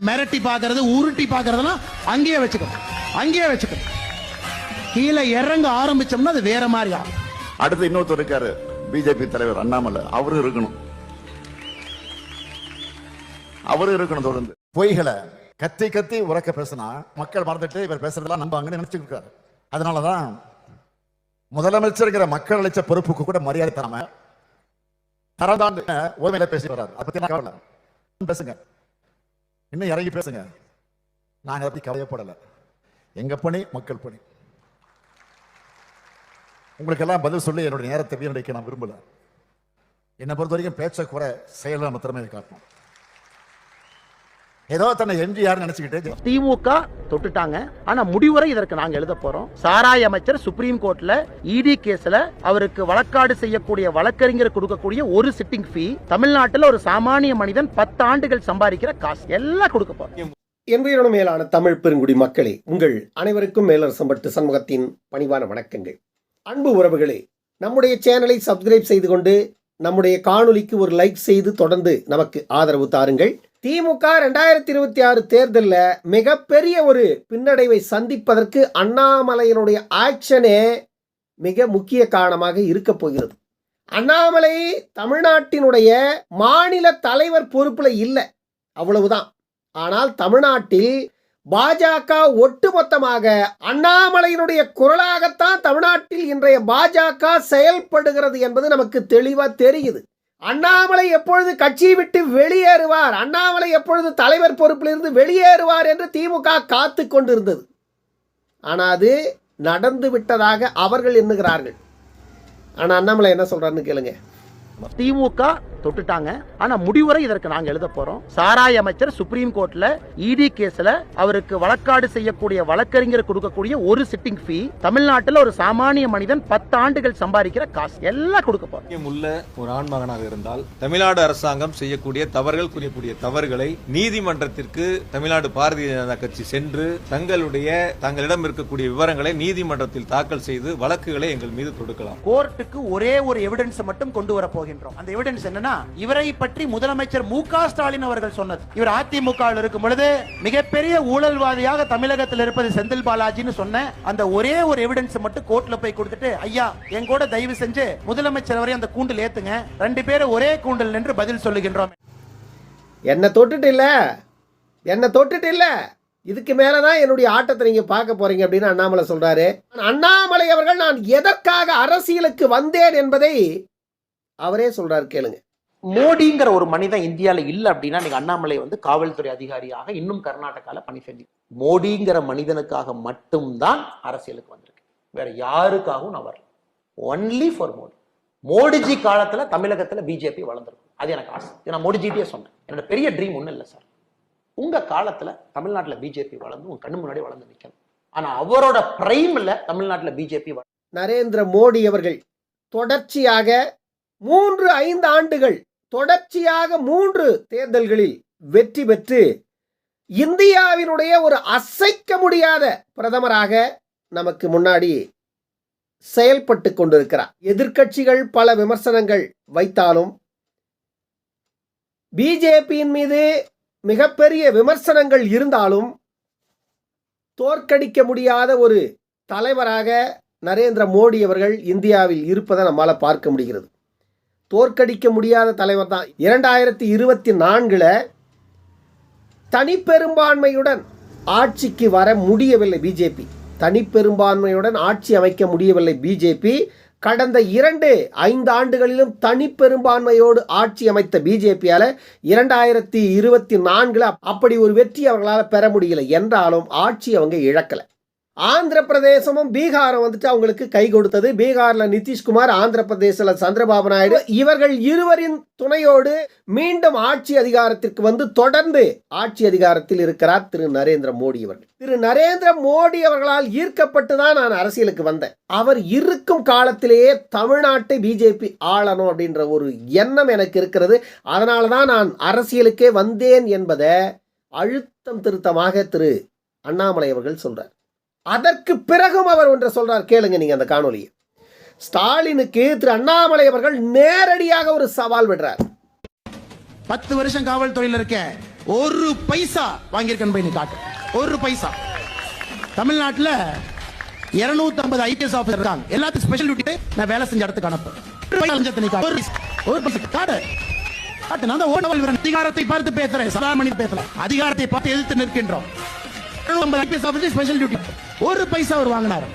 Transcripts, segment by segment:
மிரட்டி பாக்குறது உருட்டி பாக்குறதெல்லாம் அங்கேயே வச்சுக்கணும். அங்கேயே வச்சுக்கணும். கீழே இறங்க ஆரம்பிச்சோம்னா அது வேற மாதிரி ஆகும். அடுத்து இன்னொருத்தர் இருக்காரு பிஜேபி தலைவர் அண்ணாமலை. அவரும் இருக்கணும். அவரும் இருக்கணும் தொடர்ந்து. பொய்களை கத்தி கத்தி உறக்க பேசினா மக்கள் மறந்துட்டு இவர் பேசுறதெல்லாம் நம்பாங்கன்னு நினைச்சுட்டு இருக்காரு அதனாலதான் முதலமைச்சருங்கிற மக்கள் அளிச்ச பொறுப்புக்கு கூட மரியாதை தராம தரதாண்டு ஓமையில பேசி வர்றாரு. அதை பத்தி நான். பேசுங்க. இன்னும் இறங்கி பேசுங்க. நாங்கள் அப்படி கவலையப்படலை. எங்கள் பணி மக்கள் பணி. உங்களுக்கெல்லாம் பதில் சொல்லி என்னுடைய நேரத்தை வீணடிக்க நான் விரும்பலை. என்னை பொறுத்த வரைக்கும் பேச்சை குறை செயல நம்ம திறமையை காட்டணும். ஏதோ தன்னை எம்ஜிஆர் நினைச்சுக்கிட்டு திமுக தொட்டுட்டாங்க. ஆனா முடிவுரை இதற்கு நாங்க எழுத போறோம். சாராய அமைச்சர் சுப்ரீம் கோர்ட்ல இடி கேஸ்ல அவருக்கு வழக்காடு செய்யக்கூடிய வழக்கறிஞர் கொடுக்கக்கூடிய ஒரு சிட்டிங் ஃபீ தமிழ்நாட்டுல ஒரு சாமானிய மனிதன் பத்து ஆண்டுகள் சம்பாதிக்கிற காசு. எல்லாம் கொடுக்க போறோம். என்பதோட மேலான தமிழ் பெருங்குடி மக்களே உங்கள் அனைவருக்கும் மேலரசம் பட்டு சண்முகத்தின் பணிவான வணக்கங்கள். அன்பு உறவுகளே நம்முடைய சேனலை சப்ஸ்கிரைப் செய்து கொண்டு நம்முடைய காணொளிக்கு ஒரு லைக் செய்து தொடர்ந்து நமக்கு ஆதரவு தாருங்கள். திமுக ரெண்டாயிரத்தி இருபத்தி ஆறு தேர்தலில் மிகப்பெரிய ஒரு பின்னடைவை சந்திப்பதற்கு அண்ணாமலையினுடைய ஆக்ஷனே மிக முக்கிய காரணமாக இருக்க போகிறது. அண்ணாமலை தமிழ்நாட்டினுடைய மாநில தலைவர் பொறுப்பில் இல்லை அவ்வளவுதான். ஆனால் தமிழ்நாட்டில் பாஜக ஒட்டுமொத்தமாக அண்ணாமலையினுடைய குரலாகத்தான் தமிழ்நாட்டில் இன்றைய பாஜக செயல்படுகிறது என்பது நமக்கு தெளிவாக தெரியுது. அண்ணாமலை எப்பொழுது கட்சியை விட்டு வெளியேறுவார்? அண்ணாமலை எப்பொழுது தலைவர் பொறுப்பிலிருந்து வெளியேறுவார் என்று திமுக காத்து கொண்டிருந்தது. ஆனால் அது நடந்து விட்டதாக அவர்கள் எண்ணுகிறார்கள். ஆனால் அண்ணாமலை என்ன சொல்கிறாருன்னு கேளுங்க. திமுக தொட்டுட்டாங்க. ஆனா முடிவுரை இதற்கு நாங்க எழுத போறோம். சாராய அமைச்சர் சுப்ரீம் கோர்ட்ல இடி கேஸ்ல அவருக்கு வழக்காடு செய்யக்கூடிய வழக்கறிஞர் கொடுக்கக்கூடிய ஒரு சிட்டிங் ஃபீ தமிழ்நாட்டுல ஒரு சாமானிய மனிதன் பத்து ஆண்டுகள் சம்பாதிக்கிற காசு. எல்லாம் கொடுக்க போறோம். உள்ள ஒரு ஆண்மகனாக இருந்தால் தமிழ்நாடு அரசாங்கம் செய்யக்கூடிய தவறுகள் புரியக்கூடிய தவறுகளை நீதிமன்றத்திற்கு தமிழ்நாடு பாரதிய ஜனதா கட்சி சென்று தங்களுடைய தங்களிடம் இருக்கக்கூடிய விவரங்களை நீதிமன்றத்தில் தாக்கல் செய்து வழக்குகளை எங்கள் மீது தொடுக்கலாம். கோர்ட்டுக்கு ஒரே ஒரு எவிடன்ஸ் மட்டும் கொண்டு வர போகின்றோம். அந்த எவிடன்ஸ் என்னன்னா இவரை பற்றி முதலமைச்சர் மு ஸ்டாலின் அவர்கள் சொன்னது. இவர் அதிமுக இருக்கும் பொழுது மிகப்பெரிய ஊழல்வாதியாக தமிழகத்தில் இருப்பது செந்தில் பாலாஜின்னு சொன்ன அந்த ஒரே ஒரு எவிடன்ஸ் மட்டும் கோர்ட்ல போய் கொடுத்துட்டு ஐயா என் கூட தயவு செஞ்சு முதலமைச்சர் அவரை அந்த கூண்டில் ஏத்துங்க. ரெண்டு பேரும் ஒரே கூண்டில் நின்று பதில் சொல்லுகின்றோம். என்னை தொட்டுட்டு இல்லை. என்னை தொட்டுட்டு இல்லை. இதுக்கு மேலே தான் என்னுடைய ஆட்டத்தை நீங்கள் பார்க்க போறீங்க அப்படின்னு அண்ணாமலை சொல்றாரு. அண்ணாமலை அவர்கள் நான் எதற்காக அரசியலுக்கு வந்தேன் என்பதை அவரே சொல்றாரு கேளுங்க. மோடிங்கிற ஒரு மனிதன் இந்தியால இல்ல அப்படின்னா நீங்க அண்ணாமலை வந்து காவல்துறை அதிகாரியாக இன்னும் கர்நாடகால பணி செஞ்சு மோடிங்கிற மனிதனுக்காக மட்டும்தான் அரசியலுக்கு வந்திருக்கு. வேற யாருக்காகவும் நான் வரல. Only for Modi. மோடிஜி காலத்துல தமிழகத்துல பிஜேபி வளர்ந்துருக்கும். அது எனக்கு ஆசை. நான் மோடிஜிட்டே சொன்னேன். என்னோட பெரிய ட்ரீம் ஒன்றும் இல்லை சார். உங்க காலத்துல தமிழ்நாட்டுல பிஜேபி வளர்ந்து உங்க கண்ணு முன்னாடி வளர்ந்து நிக்கணும். ஆனா அவரோட பிரைம்ல தமிழ்நாட்டுல பிஜேபி நரேந்திர மோடி அவர்கள் தொடர்ச்சியாக மூன்று ஐந்து ஆண்டுகள் தொடர்ச்சியாக மூன்று தேர்தல்களில் வெற்றி பெற்று இந்தியாவினுடைய ஒரு அசைக்க முடியாத பிரதமராக நமக்கு முன்னாடி செயல்பட்டு கொண்டிருக்கிறார். எதிர்க்கட்சிகள் பல விமர்சனங்கள் வைத்தாலும் பிஜேபியின் மீது மிகப்பெரிய விமர்சனங்கள் இருந்தாலும் தோற்கடிக்க முடியாத ஒரு தலைவராக நரேந்திர மோடி அவர்கள் இந்தியாவில் இருப்பதை நம்மால் பார்க்க முடிகிறது. தோற்கடிக்க முடியாத தலைவர் தான். இரண்டாயிரத்தி இருபத்தி நான்கில் தனிப்பெரும்பான்மையுடன் ஆட்சிக்கு வர முடியவில்லை பிஜேபி. தனிப்பெரும்பான்மையுடன் ஆட்சி அமைக்க முடியவில்லை பிஜேபி. கடந்த இரண்டு ஐந்து ஆண்டுகளிலும் தனிப்பெரும்பான்மையோடு ஆட்சி அமைத்த பிஜேபியால் இரண்டாயிரத்தி இருபத்தி நான்கில் அப்படி ஒரு வெற்றி அவர்களால் பெற முடியல. என்றாலும் ஆட்சி அவங்க இழக்கலை. ஆந்திர பிரதேசமும் பீகாரும் வந்துட்டு அவங்களுக்கு கை கொடுத்தது. பீகார்ல நிதிஷ்குமார் ஆந்திர பிரதேசல சந்திரபாபு நாயுடு. இவர்கள் இருவரின் துணையோடு மீண்டும் ஆட்சி அதிகாரத்திற்கு வந்து தொடர்ந்து ஆட்சி அதிகாரத்தில் இருக்கிறார் திரு நரேந்திர மோடி அவர்கள் திரு நரேந்திர மோடி அவர்களால் ஈர்க்கப்பட்டு தான் நான் அரசியலுக்கு வந்தேன். அவர் இருக்கும் காலத்திலேயே தமிழ்நாட்டை பிஜேபி ஆளணும் அப்படின்ற ஒரு எண்ணம் எனக்கு இருக்கிறது. அதனால தான் நான் அரசியலுக்கே வந்தேன் என்பதை அழுத்தம் திருத்தமாக திரு அண்ணாமலை அவர்கள் சொல்றார். அதற்கு பிறகும் அவர் ஒன்றை சொல்றார். கேளுங்க நீங்க அந்த காணொலியை ஸ்டாலினுக்கு திரு அண்ணாமலை அவர்கள் நேரடியாக ஒரு சவால் விடுறார். பத்து வருஷம் காவல்துறையில் இருக்க ஒரு பைசா வாங்கியிருக்கேன் போய் நீ காட்டு. ஒரு பைசா. தமிழ்நாட்டுல 250 ஐம்பது ஐபிஎஸ் ஆஃபீஸர் இருக்காங்க. எல்லாத்துக்கும் ஸ்பெஷல் டியூட்டி நான் வேலை செஞ்ச இடத்துக்கு அனுப்புறேன். ஒரு பைசா காட்டு. காடு காட்டு. நான் தான் ஓட்டவல் வீரன் அதிகாரத்தை பார்த்து பேசுறேன். சதாமணி பேசுறேன் அதிகாரத்தை பார்த்து எதிர்த்து நிற்கின்றோம். ஐபிஎஸ் ஆஃபீஸர் ஸ்பெஷல் டியூட்டி ஒரு பைசா அவர் வாங்கினாரு.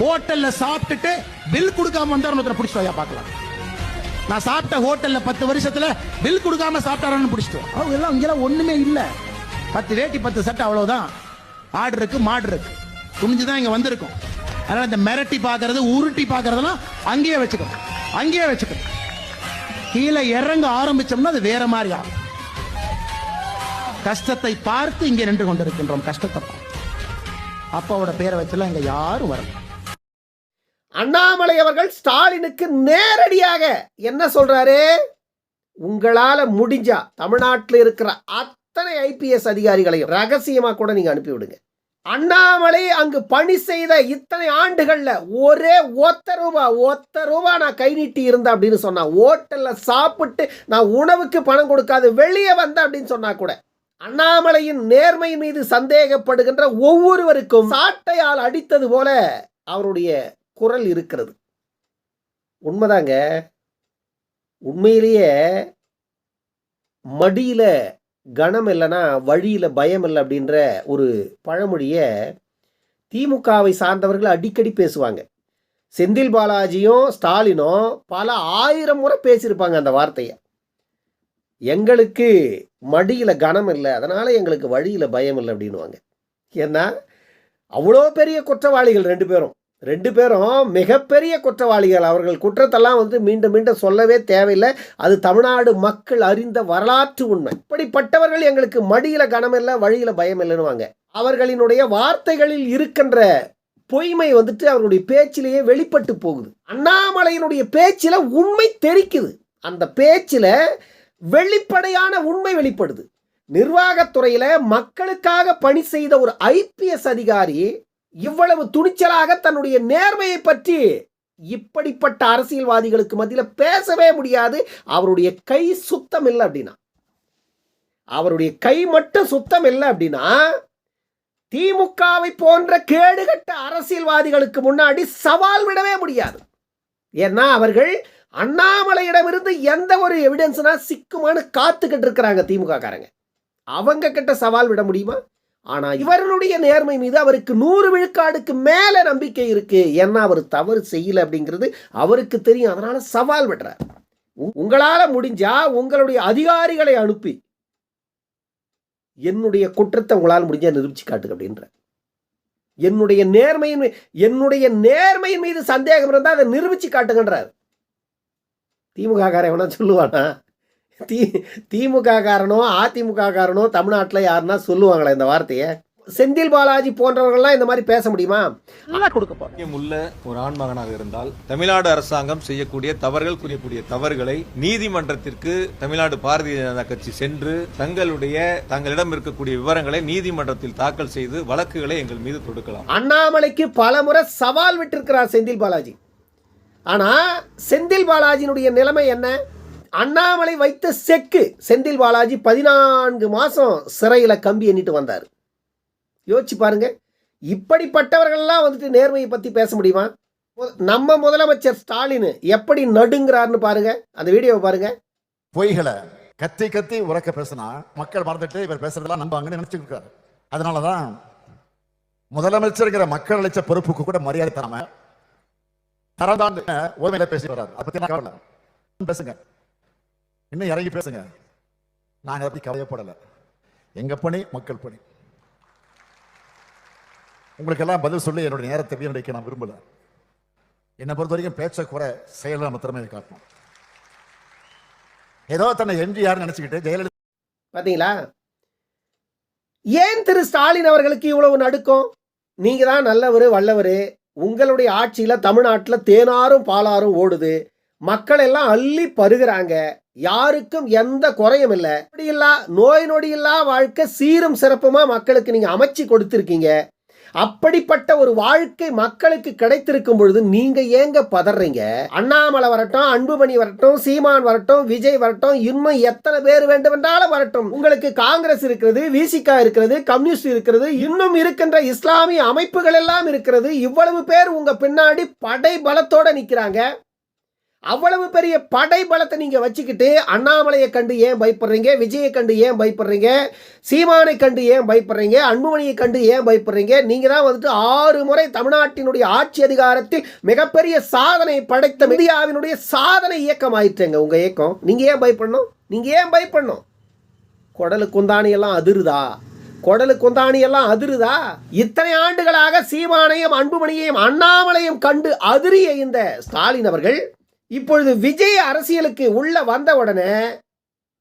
ஹோட்டல்ல சாப்பிட்டுட்டு பில் கொடுக்காம வந்தார் ஒருத்தரை பிடிச்சிட்டு பார்க்கலாம். நான் சாப்பிட்ட ஹோட்டல்ல பத்து வருஷத்துல பில் கொடுக்காம சாப்பிட்டாரான்னு பிடிச்சிட்டு அவங்க எல்லாம் இங்கெல்லாம் ஒண்ணுமே இல்ல. பத்து வேட்டி பத்து சட்டை அவ்வளவுதான். ஆடு இருக்கு மாடு இருக்கு. துணிஞ்சுதான் இங்க வந்திருக்கும். அதனால இந்த மிரட்டி பாக்குறது உருட்டி பாக்குறதெல்லாம் அங்கேயே வச்சுக்கணும். அங்கேயே வச்சுக்கணும். கீழே இறங்க ஆரம்பிச்சோம்னா அது வேற மாதிரி ஆகும். கஷ்டத்தை பார்த்து இங்கே நின்று கொண்டிருக்கின்றோம். கஷ்டத்தை அப்பாவோட பேரை வச்செல்லாம் இங்கே யாரும் வரல அண்ணாமலை அவர்கள் ஸ்டாலினுக்கு நேரடியாக என்ன சொல்றாரு? உங்களால முடிஞ்சா தமிழ்நாட்டில் இருக்கிற அத்தனை ஐபிஎஸ் அதிகாரிகளையும் ரகசியமா கூட நீங்க அனுப்பிவிடுங்க. அண்ணாமலை அங்கு பணி செய்த இத்தனை ஆண்டுகள்ல ஒரே ஒத்த ரூபா ஒத்த ரூபா நான் கை நீட்டி இருந்தேன் அப்படின்னு சொன்னா ஹோட்டல்ல சாப்பிட்டு நான் உணவுக்கு பணம் கொடுக்காது வெளியே வந்தேன் அப்படின்னு சொன்னா கூட அண்ணாமலையின் நேர்மை மீது சந்தேகப்படுகின்ற ஒவ்வொருவருக்கும் சாட்டையால் அடித்தது போல அவருடைய குரல் இருக்கிறது. உண்மைதாங்க உண்மையிலேயே மடியில் கணம் இல்லைன்னா வழியில் பயம் இல்லை அப்படின்ற ஒரு பழமொழியை திமுகவை சார்ந்தவர்கள் அடிக்கடி பேசுவாங்க. செந்தில் பாலாஜியும் ஸ்டாலினும் பல ஆயிரம் முறை பேசியிருப்பாங்க அந்த வார்த்தையை. எங்களுக்கு மடியில் கனம் இல்லை அதனால் எங்களுக்கு வழியில் பயம் இல்லை அப்படின்னுவாங்க. ஏன்னா அவ்வளோ பெரிய குற்றவாளிகள் ரெண்டு பேரும். ரெண்டு பேரும் மிகப்பெரிய குற்றவாளிகள். அவர்கள் குற்றத்தெல்லாம் வந்து மீண்டும் மீண்டும் சொல்லவே தேவையில்லை. அது தமிழ்நாடு மக்கள் அறிந்த வரலாற்று உண்மை. இப்படிப்பட்டவர்கள் எங்களுக்கு மடியில் கனமில்லை வழியில் பயம் இல்லைன்னுவாங்க. அவர்களினுடைய வார்த்தைகளில் இருக்கின்ற பொய்மை வந்துட்டு அவருடைய பேச்சிலேயே வெளிப்பட்டு போகுது. அண்ணாமலையினுடைய பேச்சில் உண்மை தெரிக்குது. அந்த பேச்சில் வெளிப்படையான உண்மை வெளிப்படுது. நிர்வாகத்துறையில மக்களுக்காக பணி செய்த ஒரு ஐபிஎஸ் அதிகாரி இவ்வளவு துணிச்சலாக தன்னுடைய நேர்மையை பற்றி இப்படிப்பட்ட அரசியல்வாதிகளுக்கு மத்தியில் பேசவே முடியாது. அவருடைய கை சுத்தம் இல்லை அப்படின்னா. அவருடைய கை மட்டும் சுத்தம் இல்லை அப்படின்னா திமுகவை போன்ற கேடுகட்ட அரசியல்வாதிகளுக்கு முன்னாடி சவால் விடவே முடியாது. ஏன்னா அவர்கள் அண்ணாமலையிடமிருந்து எந்த ஒரு எவிடன்ஸ்னா சிக்குமான்னு காத்துக்கிட்டு இருக்கிறாங்க திமுக காரங்க அவங்க கிட்ட சவால் விட முடியுமா? ஆனால் இவர்களுடைய நேர்மை மீது அவருக்கு நூறு விழுக்காடுக்கு மேலே நம்பிக்கை இருக்கு. ஏன்னா அவர் தவறு செய்யல அப்படிங்கிறது அவருக்கு தெரியும். அதனால சவால் விடுறார். உ- உங்களால முடிஞ்சா உங்களுடைய அதிகாரிகளை அனுப்பி என்னுடைய குற்றத்தை உங்களால் முடிஞ்சா நிரூபிச்சு காட்டுங்க அப்படின்ற என்னுடைய நேர்மையின் என்னுடைய நேர்மையின் மீது சந்தேகம் இருந்தால் அதை நிரூபிச்சு காட்டுங்கன்றார். திமுக காரன் எவனா சொல்லுவானா? தி திமுக காரனோ அதிமுக காரனோ தமிழ்நாட்டில் யாருன்னா சொல்லுவாங்களா இந்த வார்த்தையை? செந்தில் பாலாஜி போன்றவர்கள்லாம் இந்த மாதிரி பேச முடியுமா? நல்லா கொடுக்க உள்ள ஒரு ஆண்மகனாக இருந்தால் தமிழ்நாடு அரசாங்கம் செய்யக்கூடிய தவறுகள் புரியக்கூடிய தவறுகளை நீதிமன்றத்திற்கு தமிழ்நாடு பாரதிய ஜனதா கட்சி சென்று தங்களுடைய தங்களிடம் இருக்கக்கூடிய விவரங்களை நீதிமன்றத்தில் தாக்கல் செய்து வழக்குகளை எங்கள் மீது தொடுக்கலாம். அண்ணாமலைக்கு பல முறை சவால் விட்டிருக்கிறார் செந்தில் பாலாஜி. ஆனால் செந்தில் பாலாஜியினுடைய நிலைமை என்ன? அண்ணாமலை வைத்த செக்கு செந்தில் பாலாஜி பதினான்கு மாதம் சிறையில் கம்பி எண்ணிட்டு வந்தார். யோசிச்சு பாருங்க இப்படிப்பட்டவர்கள்லாம் வந்துட்டு நேர்மையை பற்றி பேச முடியுமா? நம்ம முதலமைச்சர் ஸ்டாலின் எப்படி நடுங்கிறாருன்னு பாருங்க அந்த வீடியோவை பாருங்க. பொய்களை கத்தி கத்தி உறக்க பேசினா மக்கள் மறந்துட்டு இவர் பேசுறதெல்லாம் நம்புவாங்கன்னு நினைச்சுட்டு இருக்காரு. அதனாலதான் முதலமைச்சருங்கிற மக்கள் அளிச்ச பொறுப்புக்கு கூட மரியாதை தராம தரந்தாண்டு உரிமையில பேசி வர்றாரு. அதை பத்தி கவலை பேசுங்க. இன்னும் இறங்கி பேசுங்க. நாங்க அதை பத்தி கவலையப்படல எங்க பணி? மக்கள் பணி. உங்களுக்கெல்லாம் பதில் சொல்லி என்னுடைய நேரத்தை வீணடிக்க நான் விரும்பல. என்னை பொறுத்த வரைக்கும் பேச்சை குறை செயல நம்ம திறமையை காட்டணும். ஏதோ தன்னை எம்ஜிஆர் நினைச்சுக்கிட்டு ஜெயலலிதா பாத்தீங்களா? ஏன் திரு ஸ்டாலின் அவர்களுக்கு இவ்வளவு நடுக்கம்? நீங்க தான் நல்லவர் வல்லவர். உங்களுடைய ஆட்சியில் தமிழ்நாட்டில் தேனாரும் பாலாரும் ஓடுது. மக்கள் எல்லாம் அள்ளி பருகிறாங்க. யாருக்கும் எந்த குறையும் இல்லை. இல்லா நோய் நொடி இல்லா வாழ்க்கை சீரும் சிறப்புமா மக்களுக்கு நீங்க அமைச்சு கொடுத்துருக்கீங்க. அப்படிப்பட்ட ஒரு வாழ்க்கை மக்களுக்கு கிடைத்திருக்கும் பொழுது நீங்க ஏங்க பதறீங்க? அண்ணாமலை வரட்டும் அன்புமணி வரட்டும் சீமான் வரட்டும் விஜய் வரட்டும் இன்னும் எத்தனை பேர் வேண்டுமென்றாலும் வரட்டும். உங்களுக்கு காங்கிரஸ் இருக்கிறது விசிகா இருக்கிறது கம்யூனிஸ்ட் இருக்கிறது இன்னும் இருக்கின்ற இஸ்லாமிய அமைப்புகள் எல்லாம் இருக்கிறது. இவ்வளவு பேர் உங்க பின்னாடி படை பலத்தோட நிக்கிறாங்க. அவ்வளவு பெரிய படை பலத்தை நீங்கள் வச்சுக்கிட்டு அண்ணாமலையை கண்டு ஏன் பயப்படுறீங்க? விஜயை கண்டு ஏன் பயப்படுறீங்க? சீமானை கண்டு ஏன் பயப்படுறீங்க? அன்புமணியை கண்டு ஏன் பயப்படுறீங்க? நீங்கள் தான் வந்துட்டு ஆறு முறை தமிழ்நாட்டினுடைய ஆட்சி அதிகாரத்தில் மிகப்பெரிய சாதனை படைத்த இந்தியாவினுடைய சாதனை இயக்கம் ஆயிட்டுங்க உங்கள் இயக்கம். நீங்கள் ஏன் பயப்படணும்? நீங்கள் ஏன் பயப்படணும்? குடலு குந்தானியெல்லாம் அதிருதா? குடலு குந்தாணியெல்லாம் அதிருதா? இத்தனை ஆண்டுகளாக சீமானையும் அன்புமணியையும் அண்ணாமலையும் கண்டு அதிரிய இந்த ஸ்டாலின் அவர்கள் இப்பொழுது விஜய் அரசியலுக்கு உள்ள வந்த உடனே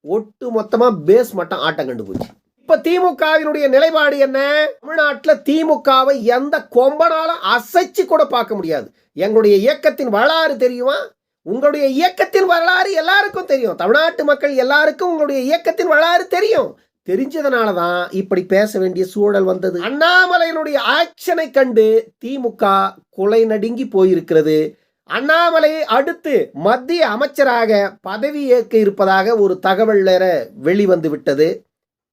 ஒட்டு மொத்தமா பேஸ் மட்டம் ஆட்டம் கண்டு போச்சு. இப்ப திமுகவினுடைய நிலைப்பாடு என்ன? தமிழ்நாட்டில் திமுகவை எந்த கொம்பனாலும் அசைச்சு கூட பார்க்க முடியாது. எங்களுடைய இயக்கத்தின் வரலாறு தெரியுமா? உங்களுடைய இயக்கத்தின் வரலாறு எல்லாருக்கும் தெரியும். தமிழ்நாட்டு மக்கள் எல்லாருக்கும் உங்களுடைய இயக்கத்தின் வரலாறு தெரியும். தெரிஞ்சதுனால தான் இப்படி பேச வேண்டிய சூழல் வந்தது. அண்ணாமலையினுடைய ஆக்ஷனை கண்டு திமுக கொலை நடுங்கி போயிருக்கிறது. அண்ணாமலையை அடுத்து மத்திய அமைச்சராக பதவி ஏற்க இருப்பதாக ஒரு தகவல் வெளிவந்து விட்டது.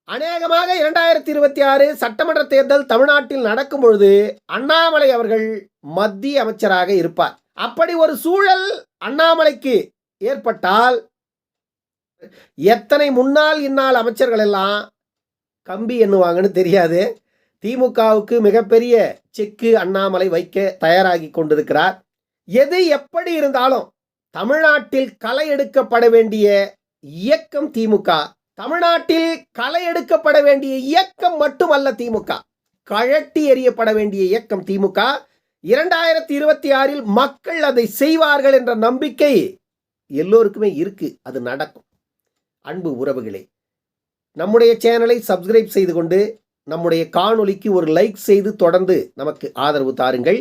அநேகமாக இரண்டாயிரத்தி இருபத்தி ஆறு சட்டமன்ற தேர்தல் தமிழ்நாட்டில் நடக்கும் பொழுது அண்ணாமலை அவர்கள் மத்திய அமைச்சராக இருப்பார். அப்படி ஒரு சூழல் அண்ணாமலைக்கு ஏற்பட்டால் எத்தனை முன்னாள் இந்நாள் அமைச்சர்கள் எல்லாம் கம்பி எண்ணுவாங்கன்னு தெரியாது. திமுகவுக்கு மிகப்பெரிய செக்கு அண்ணாமலை வைக்க தயாராகி கொண்டிருக்கிறார். எது எப்படி இருந்தாலும் தமிழ்நாட்டில் களை எடுக்கப்பட வேண்டிய இயக்கம் திமுக. தமிழ்நாட்டில் களை எடுக்கப்பட வேண்டிய இயக்கம் மட்டுமல்ல திமுக. கழட்டி எறியப்பட வேண்டிய இயக்கம் திமுக. இரண்டாயிரத்தி இருபத்தி ஆறில் மக்கள் அதை செய்வார்கள் என்ற நம்பிக்கை எல்லோருக்குமே இருக்கு. அது நடக்கும். அன்பு உறவுகளே நம்முடைய சேனலை சப்ஸ்கிரைப் செய்து கொண்டு நம்முடைய காணொலிக்கு ஒரு லைக் செய்து தொடர்ந்து நமக்கு ஆதரவு தாருங்கள்.